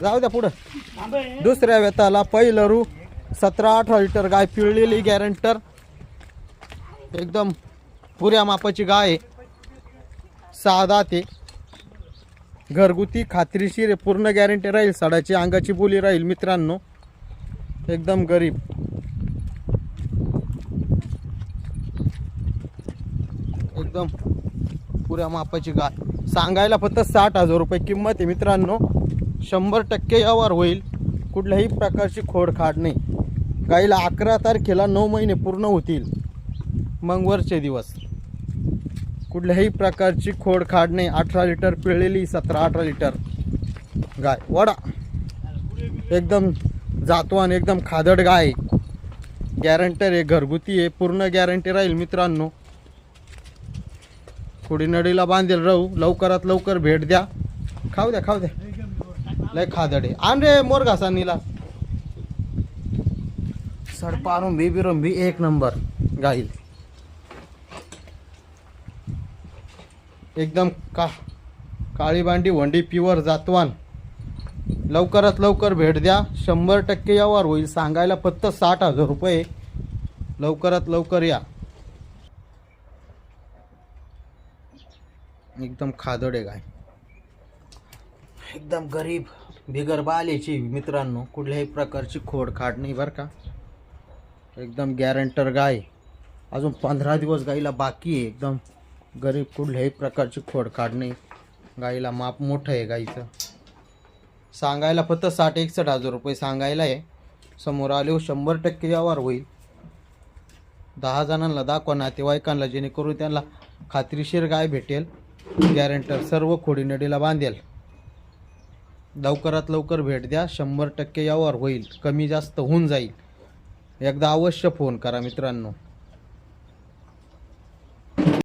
जाऊ द्या पुढं. दुसऱ्या वेताला पहिलं रू. सतरा अठरा लिटर गाय पिळलेली गॅरंटर एकदम पुऱ्या मापाची गाय साधा ते. घरगुती खात्रीशीर पूर्ण गॅरंटी राहील. सडाची अंगाची बोली राहील मित्रांनो. एकदम गरीब. एकदम पुऱ्या मापाची गाय. सांगायला फक्त साठ हजार रुपये किंमत आहे मित्रांनो. शंभर टक्के यावर होईल. कुठल्याही प्रकारची खोडखाड नाही. गाईला अकरा तारखेला नऊ महिने पूर्ण होतील. मग वरचे दिवस. कुठल्याही प्रकारची खोडखाड नाही. अठरा लिटर पिळलेली सतरा अठरा लिटर गाय. वडा. एकदम जातवान एकदम खादड गाय. गॅरंटर आहे घरगुती आहे पूर्ण गॅरंटी राहील मित्रांनो. थोडी नडीला बांधेल राहू. लवकरात लवकर भेट द्या. खाऊ द्या खाऊ द्या. लय खादड. आण रे मोर घासानीला. सडपारुंभी बिरुंभी एक नंबर गाईल. एकदम का काळी बांडी वंडी प्युअर जातवान. लवकरात लवकर भेट द्या. शंभर टक्के यावर होईल. सांगायला फक्त साठ हजार रुपये. लवकरात लवकर या. एकदम खादड गाय. एकदम गरीब बिगर बालेची मित्रांनो कुठल्याही प्रकारची खोडखाड नाही बरं का. एकदम गॅरंटर गाय. अजून पंधरा दिवस गाईला बाकी आहे. एकदम गरीब कुठल्याही प्रकारची खोडखाड नाही. गाईला माप मोठं आहे गाईचं. सांगायला फक्त साठ एकसष्ट हजार रुपये सांगायला आहे. समोर आले हो, शंभर टक्के व्यवहार होईल. दहा जणांना दाखवा नातेवाईकांना जेणेकरून त्यांना खात्रीशीर गाय भेटेल. गॅरंटर सर्व खोडीनडीला बांधेल. लवकरात लवकर भेट द्या. शंभर टक्के यावर होईल. कमी जास्त होऊन जाईल. एकदा अवश्य फोन करा मित्रांनो.